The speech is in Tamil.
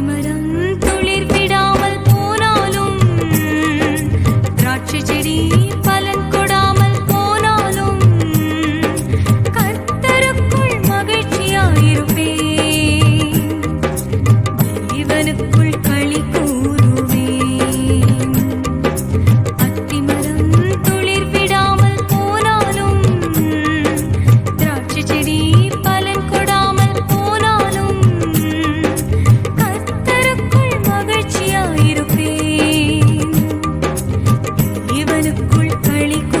அத்திமரம் துளிர் விடாமல் போனாலும் திராட்சை செடி பலன் கொடாமல் போனாலும் கர்த்தருக்குள் மகிழ்ச்சியாயிருப்பே இவனுக்குள் களி வழி